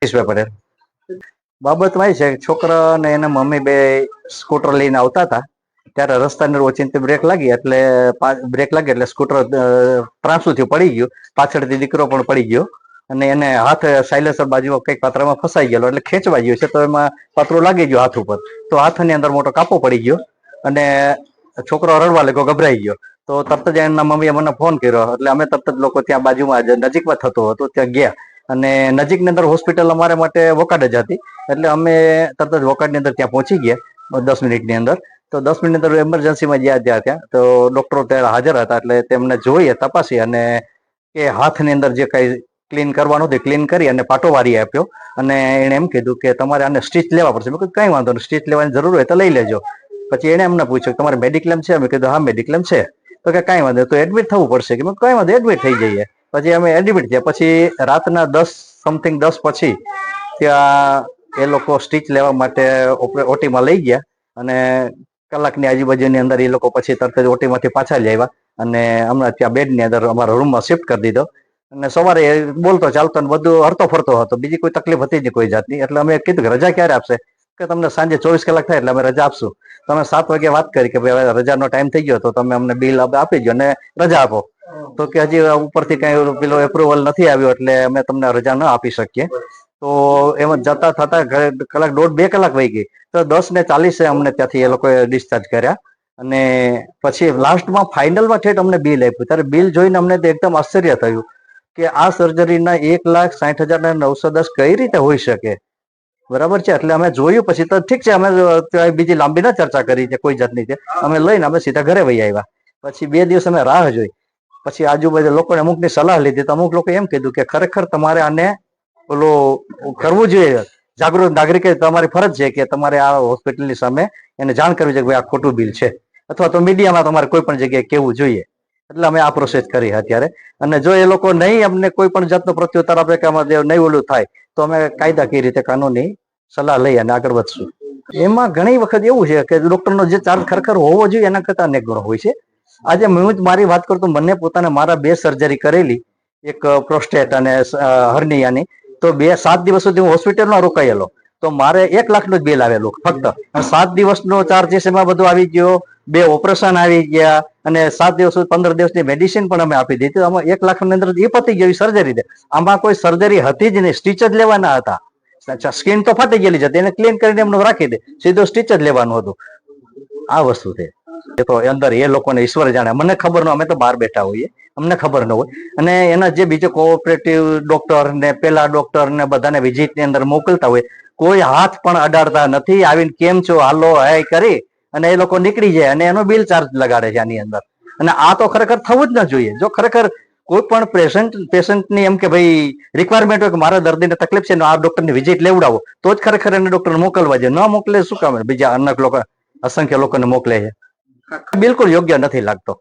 પટેલ બાબતમાં એ છે છોકરા અને એના મમ્મી બે સ્કૂટર લઈને આવતા હતા. ત્યારે રસ્તાની ઓચિંતી બ્રેક લાગી એટલે બ્રેક લાગી એટલે સ્કૂટર ત્રાસું થયું, પડી ગયું. પાછળથી દીકરો પણ પડી ગયો. અને એને હાથ સાયલેસર બાજુ કંઈક પાત્રમાં ફસાઈ ગયેલો એટલે ખેંચવા ગયો છે તો એમાં પાત્રો લાગી ગયો હાથ ઉપર. તો હાથની અંદર મોટો કાપો પડી ગયો અને છોકરો રડવા લાગ્યો, ગભરાઈ ગયો. તો તરત જ એના મમ્મીએ મને ફોન કર્યો. એટલે અમે તરત જ લોકો ત્યાં બાજુમાં નજીકમાં થતું હતું, ત્યાં ગયા. અને નજીકની અંદર હોસ્પિટલ અમારે માટે વોકાડ જ હતી. એટલે અમે તરત જ વોકાડની અંદર ત્યાં પહોંચી ગયા, દસ મિનિટની અંદર. તો દસ મિનિટ અંદર એમરજન્સીમાં ગયા ત્યાં ત્યાં, તો ડૉક્ટરો ત્યારે હાજર હતા એટલે તેમને જોઈએ, તપાસી અને એ હાથની અંદર જે કાંઈ ક્લીન કરવાનું હતું ક્લીન કરી અને પાટો વારી આપ્યો. અને એણે એમ કીધું કે તમારે આને સ્ટીચ લેવા પડશે. મેં કઈ વાંધો નહીં સ્ટીચ લેવાની જરૂર હોય તો લઈ લેજો. પછી એણે એમને પૂછ્યું તમારે મેડિક્લેમ છે? મેં કીધું, હા મેડિક્લેમ છે. તો કે, કાંઈ વાંધો તો એડમિટ થવું પડશે. કે મેં કંઈ વાંધો એડમિટ થઈ જઈએ. પછી અમે એડમિટ થયા. પછી રાતના દસ સમથિંગ દસ પછી ત્યાં એ લોકો સ્ટીચ લેવા માટે ઓટીમાં લઈ ગયા અને કલાકની આજુબાજુની અંદર એ લોકો પછી તરત જ ઓટીમાંથી પાછા લઈ આવ્યા અને હમણાં ત્યાં બેડની અંદર અમારા રૂમમાં શિફ્ટ કરી દીધો. અને સવારે બોલતો ચાલતો ને બધું હરતો ફરતો હતો. બીજી કોઈ તકલીફ હતી જ કોઈ જાતની. એટલે અમે કીધું કે રજા ક્યારે આપશે? કે તમને સાંજે ચોવીસ કલાક થાય એટલે અમે રજા આપશું. તમે સાત વાગે વાત કરી કે ભાઈ રજાનો ટાઈમ થઈ ગયો તો તમે અમને બિલ આપી દો અને રજા આપો. તો કે હજી ઉપરથી કઈ પેલો એપ્રુવલ નથી આવ્યો એટલે અમે તમને રજા ન આપી શકીએ. તો એમાં જતા થતા કલાક દોઢ બે કલાક વહી ગઈ. તો દસ ને ચાલીસે અમને ત્યાંથી એ લોકોએ ડિસ્ચાર્જ કર્યા. અને પછી લાસ્ટમાં ફાઇનલમાં ઠેઠ અમને બિલ આપ્યું. ત્યારે બિલ જોઈને અમને તો એકદમ આશ્ચર્ય થયું કે આ સર્જરીના એક લાખ સાઠ હજાર ને નવસો દસ કઈ રીતે હોઈ શકે? બરાબર છે? એટલે અમે જોયું, પછી તો ઠીક છે, અમે બીજી લાંબી ના ચર્ચા કરી છે, કોઈ જાતની છે. અમે લઈને અમે સીધા ઘરે વહી આવ્યા. પછી બે દિવસ અમે રાહ જોઈ. પછી આજુબાજુ લોકોને અમુકની સલાહ લીધી તો અમુક લોકો એમ કીધું કે ખરેખર તમારે આને ઓલું કરવું જોઈએ. જાગૃત નાગરિકે તમારી ફરજ છે કે તમારે આ હોસ્પિટલની સામે એને જાણ કરવી છે કે આ ખોટું બિલ છે. અથવા તો મીડિયામાં તમારે કોઈ પણ જગ્યાએ કેવું જોઈએ. એટલે અમે આ પ્રોસેસ કરી અત્યારે. અને જો એ લોકો નહીં અમને કોઈ પણ જાતનો પ્રત્યુત્તર આપે કે જે નહીં ઓલું થાય, તો અમે કાયદાકીય રીતે કાનૂની સલાહ લઈ અને આગળ વધશું. એમાં ઘણી વખત એવું છે કે ડોક્ટરનો જે ચાર્જ ખરેખર હોવો જોઈએ એના કરતા અનેક ગણો હોય છે. આજે હું જ મારી વાત કરું તો મને પોતાને મારા બે સર્જરી કરેલી, એક પ્રોસ્ટેટ અને હર્નિયાની તો બે, સાત દિવસ સુધી હું હોસ્પિટલમાં રોકાયેલો. તો મારે એક લાખનું જ બિલ આવેલું, ફક્ત. સાત દિવસનો ચાર્જીસ એમાં બધું આવી ગયો, બે ઓપરેશન આવી ગયા, અને સાત દિવસ પંદર દિવસની મેડિસિન પણ અમે આપી દીધી. આમાં એક લાખની અંદર એ પતી ગઈ સર્જરી દે. આમાં કોઈ સર્જરી હતી જ નહીં સ્ટીચ જ લેવાના હતા. સ્કીન તો ફાટી ગયેલી હતી, એને ક્લીન કરીને એમનું રાખી દે. સીધો સ્ટીચ જ લેવાનું હતું. આ વસ્તુ છે. તો અંદર એ લોકોને ઈશ્વર જાણે. મને ખબર ન અમે તો બહાર બેઠા હોઈએ. અમને ખબર ન હોય. અને એના જે બીજો કોઓપરેટિવ ડોક્ટર ને, પેલા ડોક્ટર ને બધાને વિઝિટની અંદર મોકલતા હોય, કોઈ હાથ પણ અડાડતા નથી. આવીને કેમ છો? હાલો હે કરી. અને એ લોકો નીકળી જાય અને એનો બિલ ચાર્જ લગાડે છે આની અંદર. અને આ તો ખરેખર થવું જ ન જોઈએ. જો ખરેખર કોઈ પણ પેશન્ટ પેશન્ટની એમ કે ભાઈ રિક્વાયરમેન્ટ હોય કે મારા દર્દીને તકલીફ છે આ ડોક્ટરની વિઝિટ લેવડાવો, તો જ ખરેખર એને ડોક્ટર મોકલવા જોઈએ ન મોકલે શું કામ? બીજા અનેક લોકો, અસંખ્ય લોકોને મોકલે છે. બિલકુલ યોગ્ય નથી લાગતો.